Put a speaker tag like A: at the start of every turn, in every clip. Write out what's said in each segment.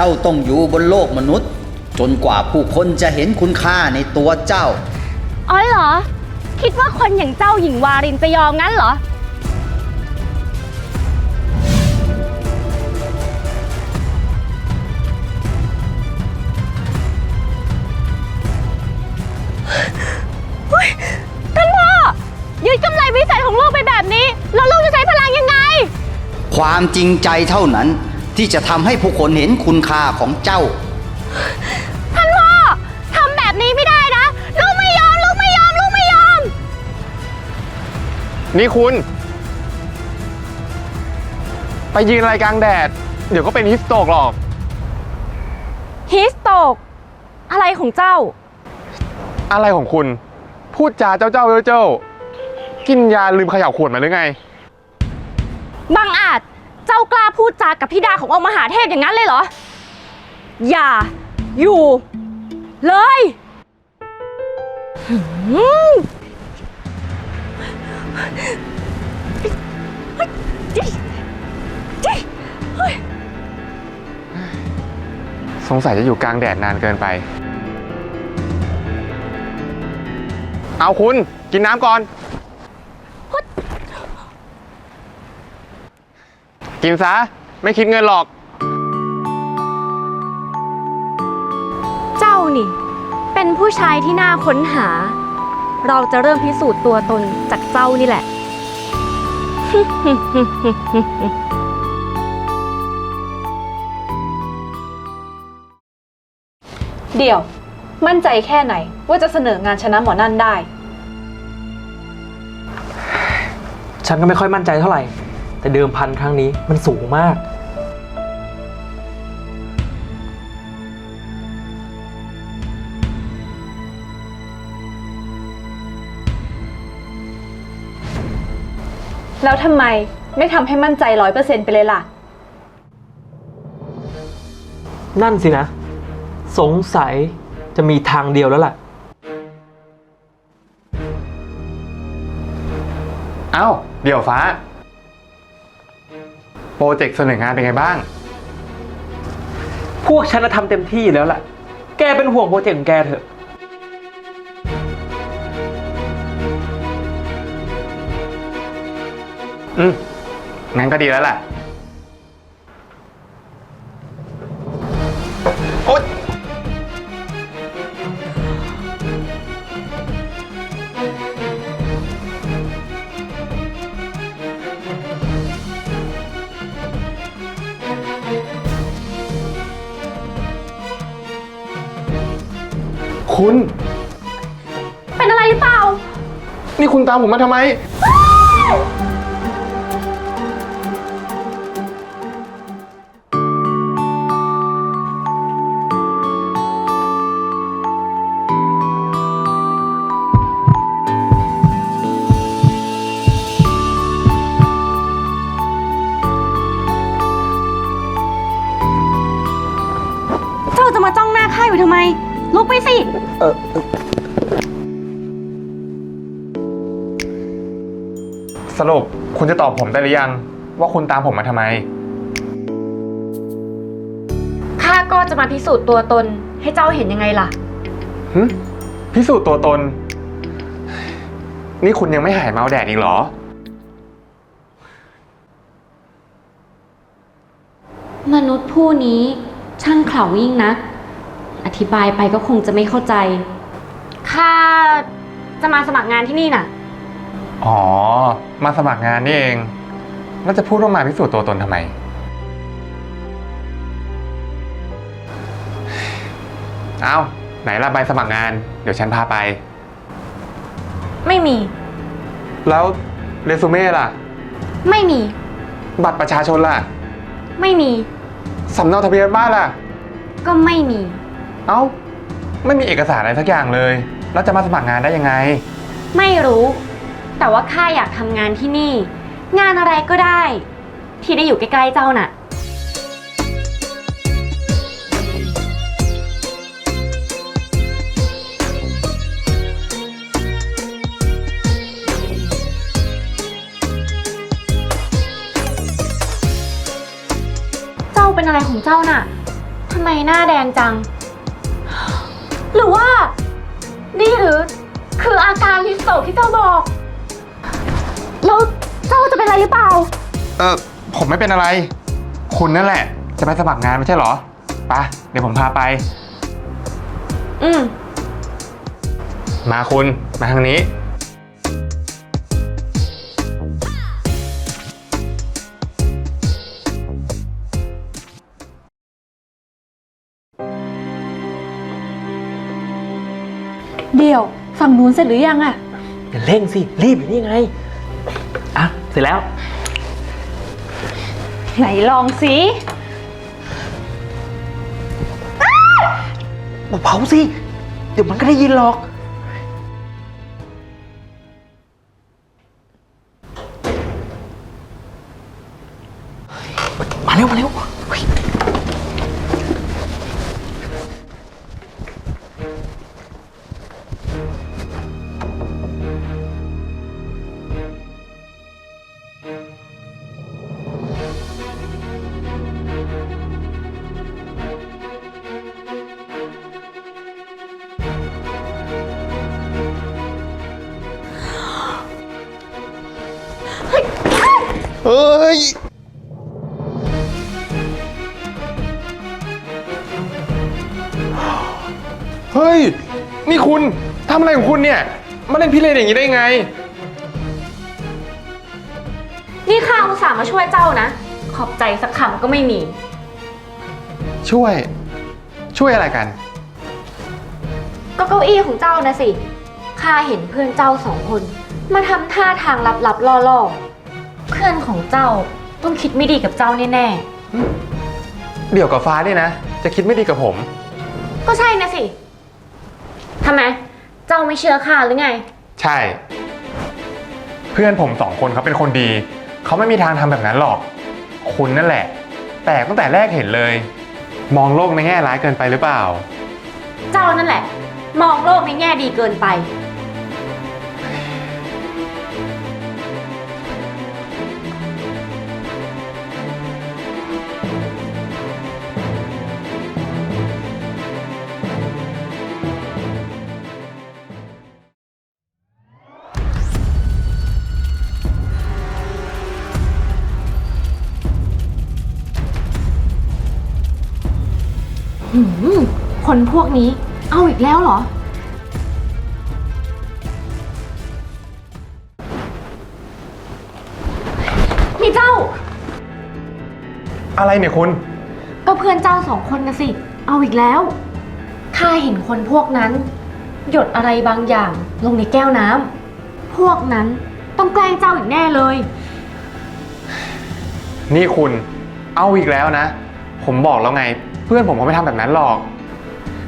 A: จ้าต้องอยู่บนโลกมนุษย์ จนกว่าผู้คนจะเห็นคุณค่าในตัวเจ้า
B: อ๋อเหรอ คิดว่าคนอย่างเจ้าหญิงวารินจะยอมงั้นเหรอ เฮ้ยท่านพ่อยึดกำไรวิสัยของลูกไปแบบนี้ แล้วลูกจะใช้พลังยังไง
A: ความจริงใจเท่านั้น ที่จะทำให้ผู้คนเห็นคุณค่าของเจ้า
B: ท่านพ่อทำแบบนี้ไม่ได้นะลูกไม่ยอมลูกไม่ยอมลูกไม่ยอม
C: นี่คุณ ไปยืนอะไรกลางแดด เดี๋ยวก็เป็นฮิสโตกหรอก
B: ฮิสโตก อะไรของเจ้า
C: อะไรของคุณ พูดจาเจ้าเจ้าเจ้าเจ้ากินยาลืมเขย่าขวดมาหรือไง
B: บังอาจเจ้ากล้าพูดจากับพี่ดาขององค์มหาเทพอย่างนั้นเลยเหรอ อย่า อยู่ เลยหืม
C: สงสัยจะอยู่กลางแดดนานเกินไป เอาคุณ กินน้ำก่อน กินซะ ไม่คิดเงินหรอก
B: เจ้านี่ เป็นผู้ชายที่น่าค้นหา เราจะเริ่มพิสูจน์ตัวตนจากเจ้านี่แหละ
D: เดี๋ยว มั่นใจแค่ไหนว่าจะเสนองานชนะหมอนั่นได้
E: ฉันก็ไม่ค่อยมั่นใจเท่าไหร่ แต่เดิมพันครั้งนี้มันสูงมาก
D: แล้วทำไมไม่ทำให้มั่นใจร้อยเปอร์เซ็นต์ไปเลยล่ะ
E: นั่นสินะ สงสัยจะมีทางเดียวแล้วล่ะ
C: เอ้า เดี๋ยวฟ้า โปรเจกต์เสนองานเป็นไงบ้าง
E: พวกฉันน่ะทำเต็มที่อยู่แล้วล่ะ แกเป็นห่วงโปรเจกต์ของแกเถอะ
C: อืมงั้นก็ดีแล้วแหละ คุณ
B: เป็นอะไรหรือเปล่า
C: นี่คุณตามผมมาทำไม
B: เอ
C: บผมได้หรือยัง ว่าคุณตามผมมาทำไม
B: ข้าก็จะมาพิสูจน์ตัวตนให้เจ้าเห็นยังไงล่ะ
C: หึพิสูจน์ตัวตน นี่คุณยังไม่หายเมาแดดอีกเหรอ
B: มนุษย์ผู้นี้ช่างเขลายิ่งนัก อธิบายไปก็คงจะไม่เข้าใจ ข้าจะมาสมัครงานที่นี่น่ะ
C: อ๋อ มาสมัครงานนี่เอง แล้วจะพูดว่ามาพิสูจน์ตัวตนทำไม เอาไหนล่ะใบสมัครงาน เดี๋ยวฉันพาไป
B: ไม่มี
C: แล้วเรซูเม่ล่ะ
B: ไม่มี
C: บัตรประชาชนล่ะ
B: ไม่มี
C: สำเนาทะเบียนบ้านล่ะ
B: ก็ไม่มี
C: เอ้า ไม่มีเอกสารอะไรสักอย่างเลย แล้วจะมาสมัครงานได้ยังไง
B: ไม่รู้ แต่ว่าข้าอยากทำงานที่นี่ งานอะไรก็ได้ ที่ได้อยู่ใกล้ๆเจ้าน่ะ เจ้าเป็นอะไรของเจ้าน่ะทำไมหน้าแดงจัง หรือว่า นี่หรือ คืออาการลิสโตกที่เจ้าบอก แล้วเจ้าจะเป็นอะไรหรือเปล่า
C: เออผมไม่เป็นอะไร คุณนั่นแหละ จะไปสมัครงานไม่ใช่เหรอไปะเดี๋ยวผมพาไป
B: อืม
C: มาคุณมาทางนี้
D: เดี๋ยว ฝั่งนู้นเสร็จหรือยังอะ
E: อย่าเร่งสิ รีบอยู่นี่ไงอะ เสร็จแล้ว
B: ไหนลองสิ
E: เบาๆสิ เดี๋ยวมันก็ได้ยินหรอก
C: ฮ้ย เฮ้ย นี่คุณทำอะไรของคุณเนี่ย มาเล่นพี่เลนอย่างนี้ได้ไง
B: นี่ข้าอุตส่าห์มาช่วยเจ้านะ ขอบใจสักคำก็ไม่มี
C: ช่วย ช่วยอะไรกัน
B: ก็เก้าอี้ของเจ้านะสิ ข้าเห็นเพื่อนเจ้าสองคน มาทำท่าทางลับๆล่อๆ เพื่อนของเจ้าต้องคิดไม่ดีกับเจ้าแน่
C: เดี่ยวกับฟ้าเนี่ยนะ จะคิดไม่ดีกับผม
B: ๆ ก็ใช่นะสิ ทำไม เจ้าไม่เชื่อข้าหรือไง
C: ใช่ เพื่อนผมสองคนเขาเป็นคนดี เขาไม่มีทางทำแบบนั้นหรอก คุณนั่นแหละแต่ตั้งแต่แรกเห็นเลย มองโลกในแง่ร้ายเกินไปหรือเปล่า
B: เจ้านั่นแหละ มองโลกในแง่ดีเกินไป หืมคนพวกนี้ เอาอีกแล้วเหรอ นี่เจ้า
C: อะไรเนี่ยคุณ
B: ก็เพื่อนเจ้าสองคนนะสิ เอาอีกแล้ว ข้าเห็นคนพวกนั้น หยดอะไรบางอย่างลงในแก้วน้ำ พวกนั้นต้องแกล้งเจ้าอีกแน่เลย
C: นี่คุณ เอาอีกแล้วนะ ผมบอกแล้วไงเพื่อนผมเขาไม่ทำแบบนั้นหรอก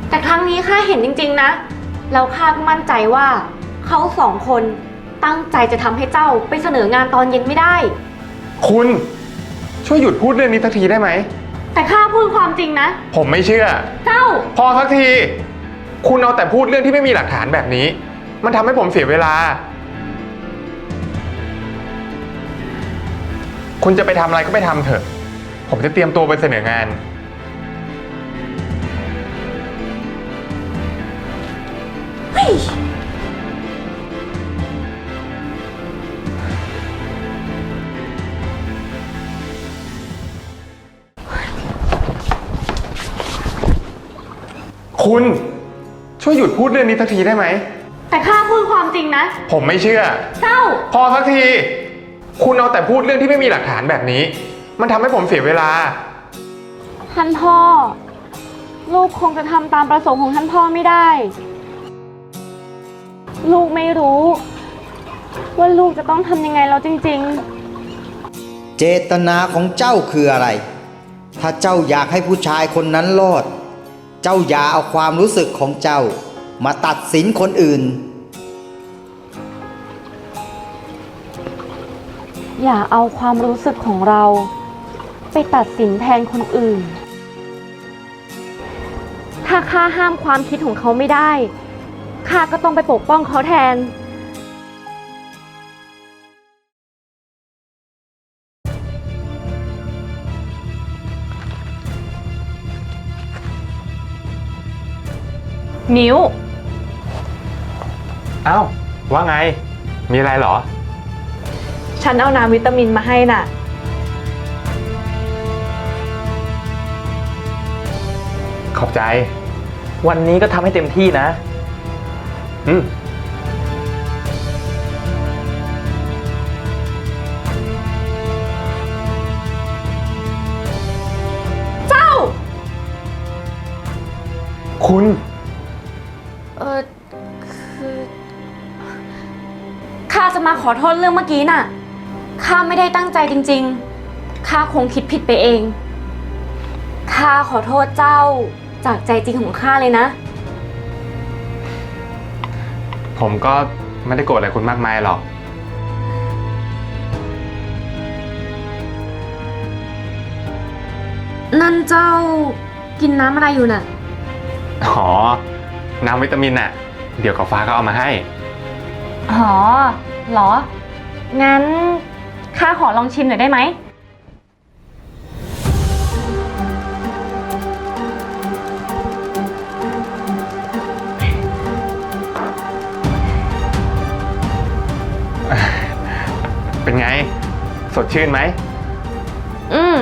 B: แต่ครั้งนี้ข้าเห็นจริง ๆ นะ แล้วข้าก็มั่นใจว่า เขาสองคนตั้งใจจะทำให้เจ้าไปเสนองานตอนเย็นไม่ได้
C: คุณช่วยหยุดพูดเรื่องนี้สักทีได้ไหม
B: แต่ข้าพูดความจริงนะ
C: ผมไม่เชื่อ
B: เจ้า
C: พอสักที คุณเอาแต่พูดเรื่องที่ไม่มีหลักฐานแบบนี้ มันทำให้ผมเสียเวลา คุณจะไปทำอะไรก็ไปทำเถอะ ผมจะเตรียมตัวไปเสนองาน คุณช่วยหยุดพูดเรื่องนี้สักทีได้ไหม
B: แต่ข้าพูดความจริงนะ
C: ผมไม่เชื่อ
B: เจ้า
C: พอสักที คุณเอาแต่พูดเรื่องที่ไม่มีหลักฐานแบบนี้ มันทำให้ผมเสียเวลา
B: ท่านพ่อ ลูกคงจะทำตามประสงค์ของท่านพ่อไม่ได้ ลูกไม่รู้ ว่าลูกจะต้องทำยังไงแล้วจริง
A: เจตนาของเจ้าคืออะไร ถ้าเจ้าอยากให้ผู้ชายคนนั้นรอด เจ้าอย่าเอาความรู้สึกของเจ้ามาตัดสินคนอื่น
B: อย่าเอาความรู้สึกของเรา ไปตัดสินแทนคนอื่น ถ้าข้าห้ามความคิดของเขาไม่ได้ข้าก็ต้องไปปกป้องเขาแทน มิว
C: เอ้าว่าไง มีอะไรเหรอ
D: ฉันเอาน้ำวิตามินมาให้น่ะ
C: ขอบใจ
E: วันนี้ก็ทำให้เต็มที่นะ
C: อืม
B: เจ้า
C: คุณ
B: ข้าจะมาขอโทษเรื่องเมื่อกี้น่ะ ข้าไม่ได้ตั้งใจจริงๆ ข้าคงคิดผิดไปเอง ข้าขอโทษเจ้าจากใจจริงของข้าเลยนะ
C: ผมก็ไม่ได้โกรธอะไรคุณมากมายหรอก
B: นั่นเจ้ากินน้ำอะไรอยู่น่ะ
C: อ๋อ น้ำวิตามินน่ะ เดี๋ยวกับฟ้าก็เอามาให้
B: อ๋อเหรอ งั้นข้าขอลองชิมหน่อยได้ไหม
C: เป็นไง สดชื่นไหม
B: อืม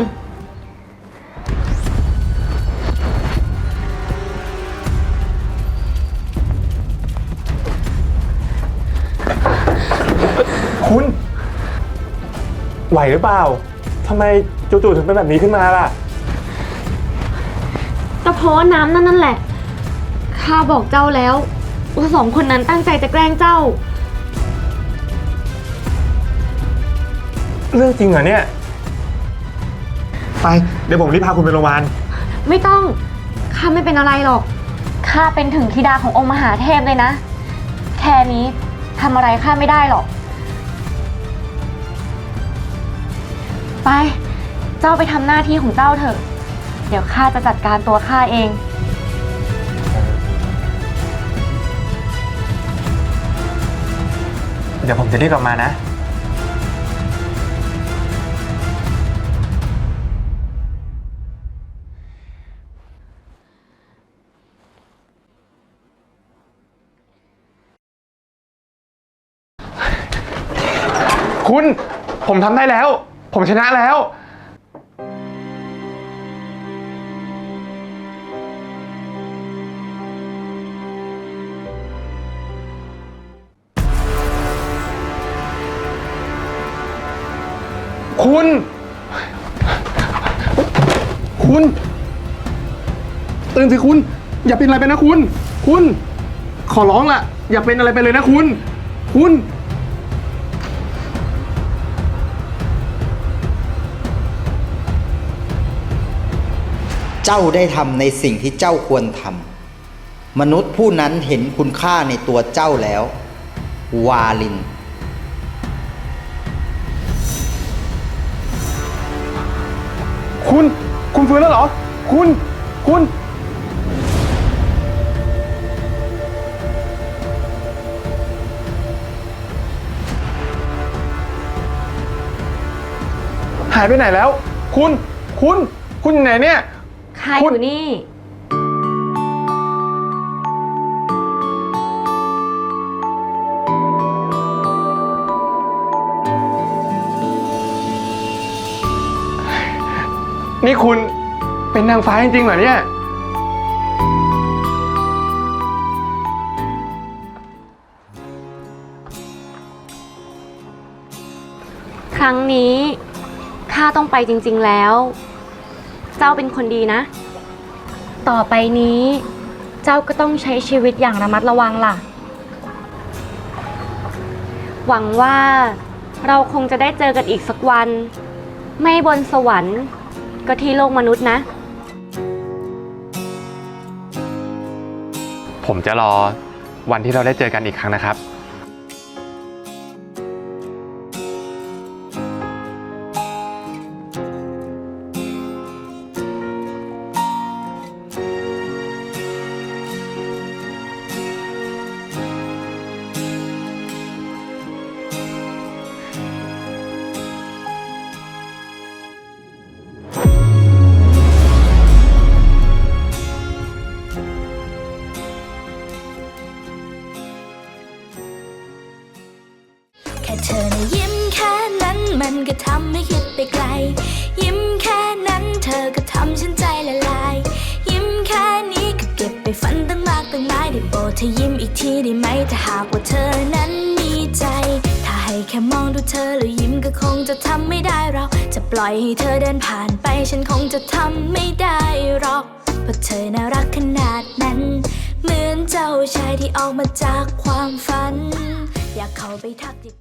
C: คุณ ไหวหรือเปล่าทำไมจู่ๆถึงเป็นแบบนี้ขึ้นมาล่ะ
B: ก็เพราะว่าน้ำนั่นนั่นแหละ ข้าบอกเจ้าแล้วว่าสองคนนั้นตั้งใจจะแกล้งเจ้า
C: เรื่องจริงเหรอเนี่ย ไป เดี๋ยวผมรีบพาคุณไปโรงพยาบาล
B: ไม่ต้อง ข้าไม่เป็นอะไรหรอก ข้าเป็นถึงธิดาขององค์มหาเทพเลยนะ แค่นี้ทำอะไรข้าไม่ได้หรอก ไปเจ้าไปทำหน้าที่ของเจ้าเถอะ เดี๋ยวข้าจะจัดการตัวข้าเอง
C: เดี๋ยวผมจะรีบกลับมานะ คุณ ผมทำได้แล้ว ผมชนะแล้ว คุณ คุณ ตื่นสิคุณ อย่าเป็นอะไรไปนะคุณ คุณ ขอร้องล่ะ อย่าเป็นอะไรไปเลยนะคุณ คุณ
A: จ้าได้ทำในสิ่งที่เจ้าควรทำมนุษย์ผู้นั้นเห็นคุณค่าในตัวเจ้าแล้ว วาลิน
C: คุณ คุณฟื้นแล้วเหรอ คุณ คุณ หายไปไหนแล้ว คุณ คุณ คุณอยู่ไหนเนี่ย
B: ข้าอยู่นี่
C: นี่คุณเป็นนางฟ้าจริงๆเหรอเนี่ย
B: ครั้งนี้ข้าต้องไปจริง ๆแล้ว เจ้าเป็นคนดีนะ ต่อไปนี้ เจ้าก็ต้องใช้ชีวิตอย่างระมัดระวังล่ะ หวังว่าเราคงจะได้เจอกันอีกสักวัน ไม่บนสวรรค์ ก็ที่โลกมนุษย์นะ
C: ผมจะรอวันที่เราได้เจอกันอีกครั้งนะครับ
F: ก็ทำให้คิดไปไกล ยิ้มแค่นั้นเธอก็ทำฉันใจละลาย ยิ้มแค่นี้ก็เก็บไปฝันตั้งมากตั้งหลายได้โปรดเธอยิ้มอีกทีได้ไหมถ้าหากว่าเธอนั้นมีใจ ถ้าให้แค่มองดูเธอแล้วยิ้มก็คงจะทำไม่ได้เราจะปล่อยให้เธอเดินผ่านไปฉันคงจะทำไม่ได้หรอกเพราะเธอน่ารักขนาดนั้น เหมือนเจ้าชายที่ออกมาจากความฝัน อยากเข้าไปทักทิ